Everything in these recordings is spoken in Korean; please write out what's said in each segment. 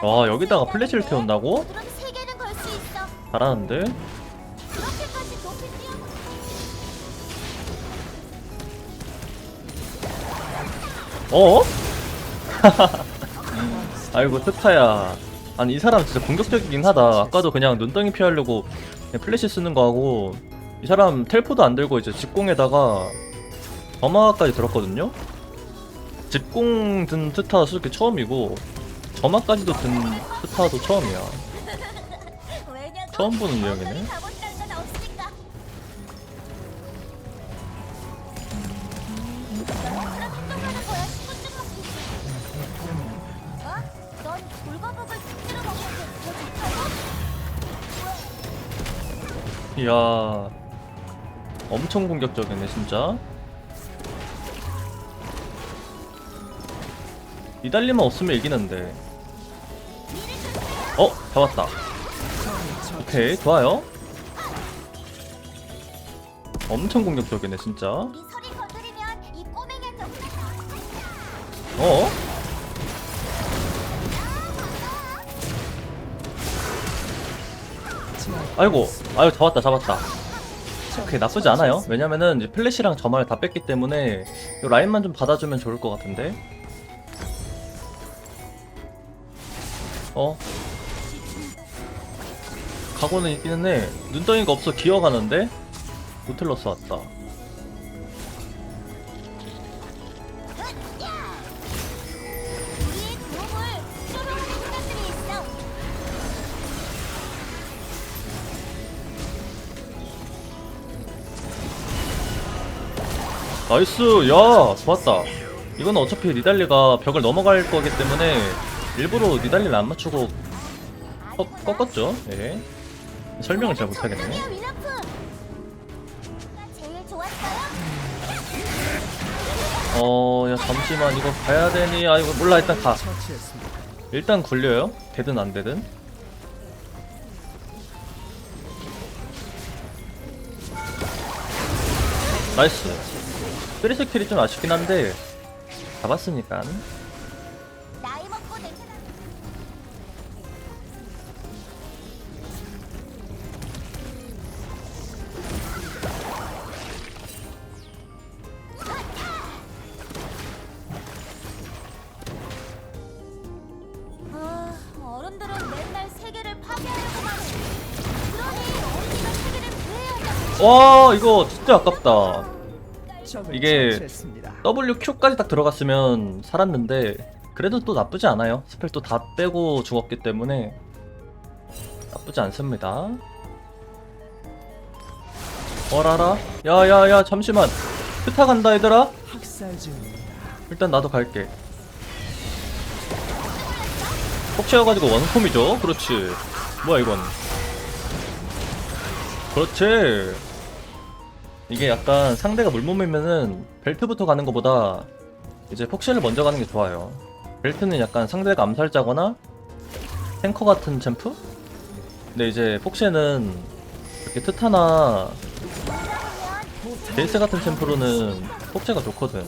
와, 여기다가 생각하는데 플래시를 태운다고? 잘하는데? 어? 아이고 트타야 아니 이 사람 진짜 공격적이긴 하다 아까도 그냥 눈덩이 피하려고 그냥 플래시 쓰는 거 하고 이 사람 텔포도 안 들고 이제 직공에다가 점화까지 들었거든요? 직공 든 트타 수기 처음이고 점화까지도 든 트타도 처음이야? 처음 보는 유형이네. 이야 엄청 공격적이네 진짜. 이달리만 없으면 이기는데. 어? 잡았다. 오케이 좋아요. 엄청 공격적이네 진짜. 어? 아이고 아유 잡았다 잡았다. 오케이 나쁘지 않아요. 왜냐면은 이제 플래시랑 점화를 다 뺐기 때문에 이 라인만 좀 받아주면 좋을 것 같은데. 어? 각오는 있기는 해. 눈덩이가 없어 기어가는데? 노틀러스 왔다 나이스. 야 좋았다. 이거는 어차피 니달리가 벽을 넘어갈 거기 때문에 일부러 니달리를 안 맞추고 꺾, 꺾었죠. 예. 설명을 잘 못하겠네. 감사합니다, 위너프. 제일 좋았어요. 어야 잠시만. 이거 가야 되니? 아 이거 몰라. 일단 가. 일단 굴려요. 되든 안 되든. 나이스 쓰리스 킬이 좀 아쉽긴 한데 잡았으니까. 아, 어른들은 맨날 세계를 파괴하려고만 해. 그러니 어린이가 세계를 구해야 와 이거 진짜 아깝다 이게. WQ까지 딱 들어갔으면 살았는데 그래도 또 나쁘지 않아요. 스펠 또 다 빼고 죽었기 때문에 나쁘지 않습니다. 어라라? 야야야 잠시만. 스타 간다 얘들아. 일단 나도 갈게. 폭치여가지고 원콤이죠? 그렇지. 뭐야 이건? 그렇지 이게 약간 상대가 물몸이면은 벨트부터 가는 것보다 이제 폭시를 먼저 가는 게 좋아요 벨트는 약간 상대가 암살자거나 탱커 같은 챔프? 근데 이제 폭시는 이렇게 트타나 베이스 같은 챔프로는 폭제가 좋거든.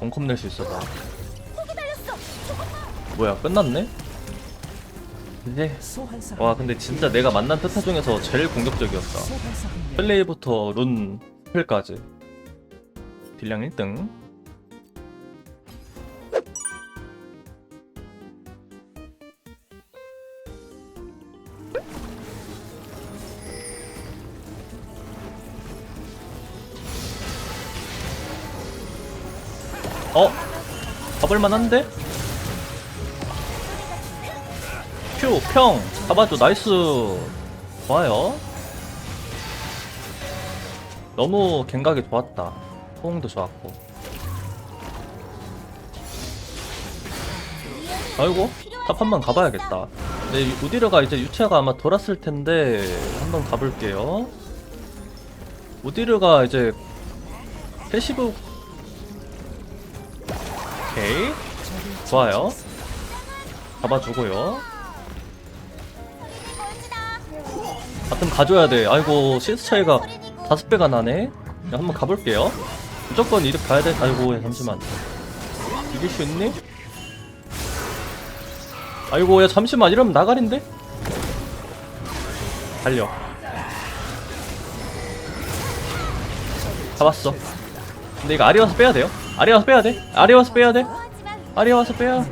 원콤 낼수 있어서. 뭐야 끝났네? 이제 소환사. 와 근데 진짜 내가 만난 트타 중에서 제일 공격적이었다. 플레이부터 룬 스펠까지 딜량 1등 어? 잡을만한데? 큐, 평! 잡아줘, 나이스! 좋아요 너무 갱각이 좋았다. 호응도 좋았고. 아이고, 탑 한 번 가봐야겠다. 네, 이 우디르가 이제 유체가 아마 돌았을 텐데, 한번 가볼게요. 우디르가 이제, 패시브, 오케이. 좋아요. 잡아주고요. 바텀 가줘야 돼. 아이고 CS 차이가 다섯 배가 나네. 야, 한번 가볼게요. 무조건 이득 봐야 돼. 아이고 야, 잠시만. 이길 수 있니? 아이고 야 잠시만. 이러면 나가린데? 달려. 잡았어. 근데 이거 아리 와서 빼야 돼요? 아리 와서 빼야 돼? 아리 와서 빼야 돼? 하지만 아리 와서 빼야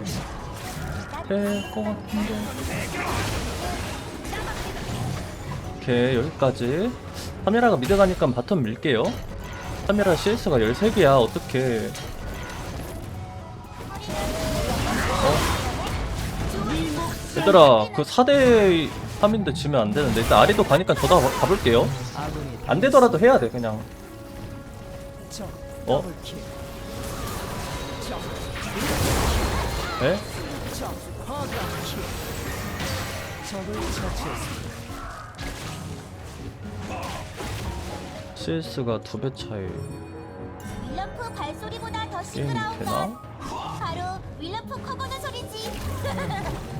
될것 같은데 오케이 여기까지 카메라가 미드 가니까 바텀 밀게요 카메라 CS가 13개야 어떡해 어? 얘들아 그 4대 3인데 지면 안 되는데 일단 아리도 가니까 가- 가볼게요 아군이 안 되더라도 해야 돼 그냥 적 어? 에? CS가 두 배 차이 윌럼프 발소리보다 더 게임 시끄러운 되나? 건 바로 윌럼프 커버는 소리지.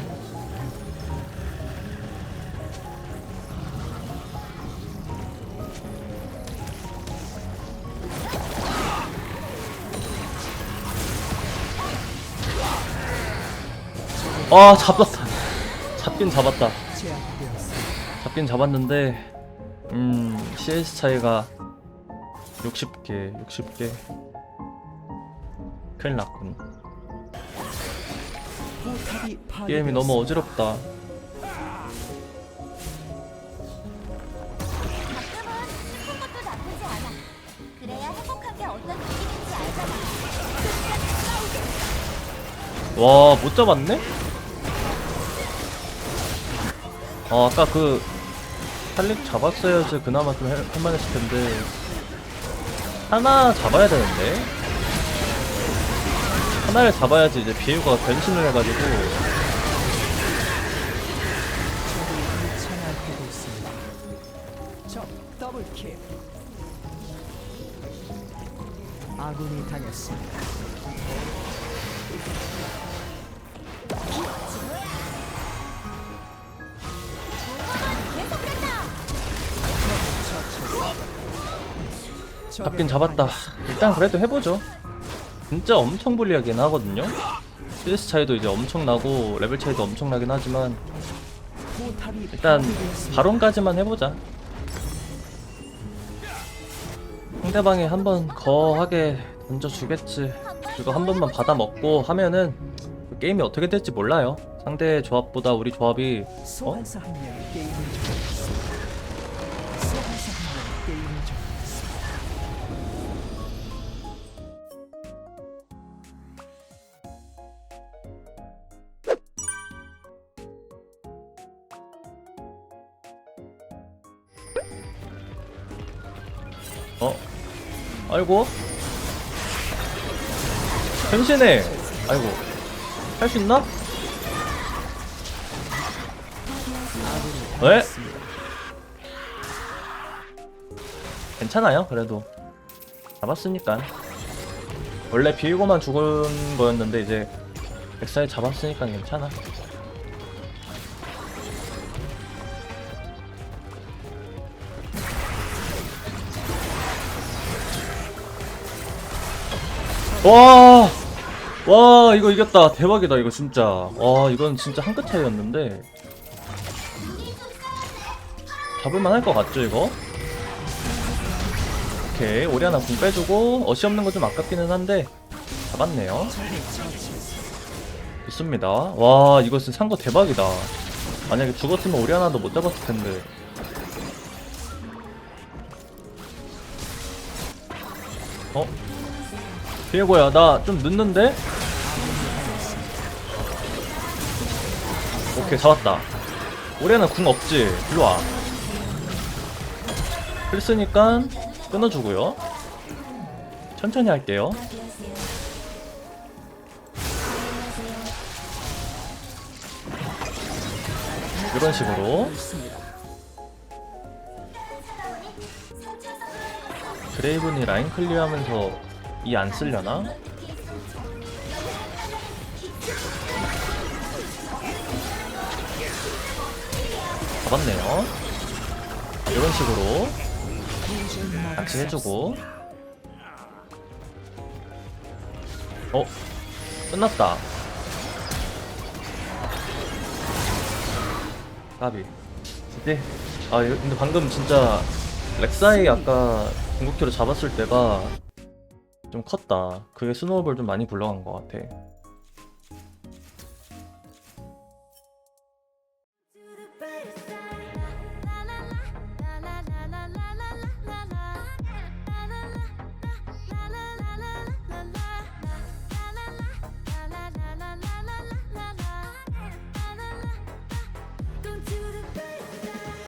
아 잡았다 잡긴 잡았다 제압되었습니다. 잡긴 잡았는데 음 CS 차이가 60개 60개 큰일 났군 게임이 너무 어지럽다. 와 못 잡았네? 아 아까 그 할릭 잡았어야지 그나마 좀 할- 할만했을 텐데 하나 잡아야 되는데 하나를 잡아야지 이제 비유가 변신을 해가지고. 아군이 당했습니다. 잡긴 잡았다 일단 그래도 해보죠 진짜 엄청 불리하긴 하거든요 CS 차이도 이제 엄청나고 레벨 차이도 엄청나긴 하지만 일단. 바론까지만 해보자. 상대방이 한번 거하게 던져주겠지. 그리고 한 번만 받아 먹고 하면은 그 게임이 어떻게 될지 몰라요. 상대 조합보다 우리 조합이 소 아이고 변신해. 아이고 할 수 있나? 왜? 괜찮아요. 그래도 잡았으니까. 원래 비우고만 죽은 거였는데 이제 백사에 잡았으니까 괜찮아. 와, 와 이거 이겼다. 대박이다 이거 진짜. 와 이건 진짜 한 끗 차이였는데 잡을만 할 것 같죠 이거? 오케이 오리 하나 궁 빼주고 어시 없는 거 좀 아깝기는 한데 잡았네요. 좋습니다. 와 이거 진짜 산 거 대박이다. 만약에 죽었으면 오리 하나도 못 잡았을 텐데. 어? 비에고야 나 좀 늦는데? 오케이 잡았다. 하나 궁 없지? 일로 와. 필수니까 끊어주고요. 천천히 할게요. 이런 식으로 그레이븐이 라인 클리어하면서 이 안 쓸려나? 잡았네요. 이런 식으로 같이 해주고 어 끝났다 까비 이제 아 근데 방금 진짜 렉사이 아까 궁극기로 잡았을 때가 좀 컸다. 그게 스노우볼 좀 많이 굴러간 것 같아